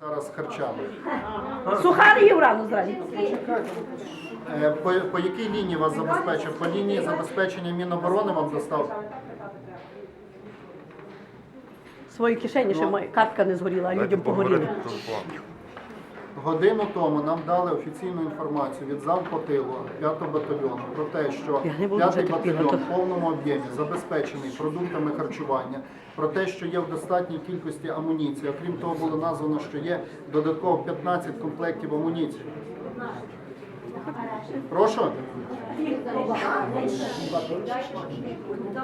зараз з харчами. Сухари їв рано зранку. Е, По, по якій лінії вас забезпечив? По лінії забезпечення Міноборони вам достав? Свої кишені ще моя картка не згоріла, а людям погоріли. Годину тому нам дали офіційну інформацію від зал по тилу 5 батальйону про те, що Я 5 вже терпіла, батальйон в повному об'ємі забезпечений продуктами харчування, про те, що є в достатній кількості амуніції. Окрім того, було названо, що є додатково 15 комплектів амуніції. Прошу?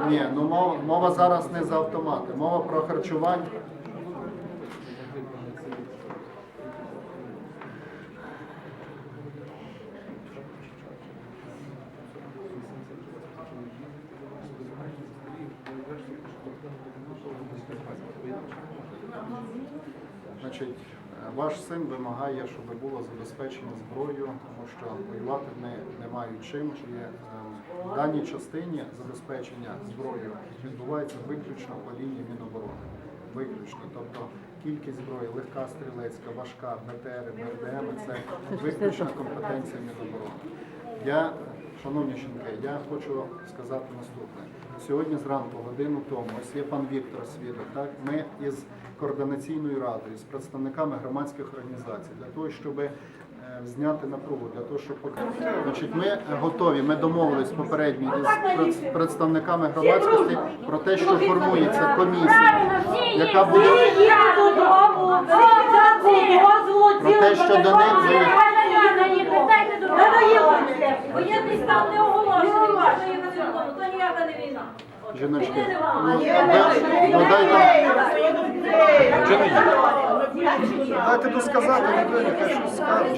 Ні, ну мова, мова зараз не за автомати, мова про харчування. Значить, ваш син вимагає, щоб було забезпечено зброєю, тому що воювати не, не мають чим. І е, в даній частині забезпечення зброєю відбувається виключно по лінії Міноборони. Виключно. Тобто кількість зброї, легка стрілецька, важка, БТР, БРДМ це виключно компетенція Міноборони. Я, шановні жінки, я хочу сказати наступне. Сьогодні зранку, годину тому, ось є пан Віктор Свідок. Так ми із координаційною радою, з представниками громадських організацій для того, щоб е, зняти напругу, для того, щоб Значить, ми готові. Ми домовились попередньо із представниками громадськості про те, що формується комісія, яка буде про те, що до них Воєнний стан не оголошений вашої закону, то ніяка не війна. Жіночки, ну, ну, дайте. Дайте досказати людині, хай щось скаже.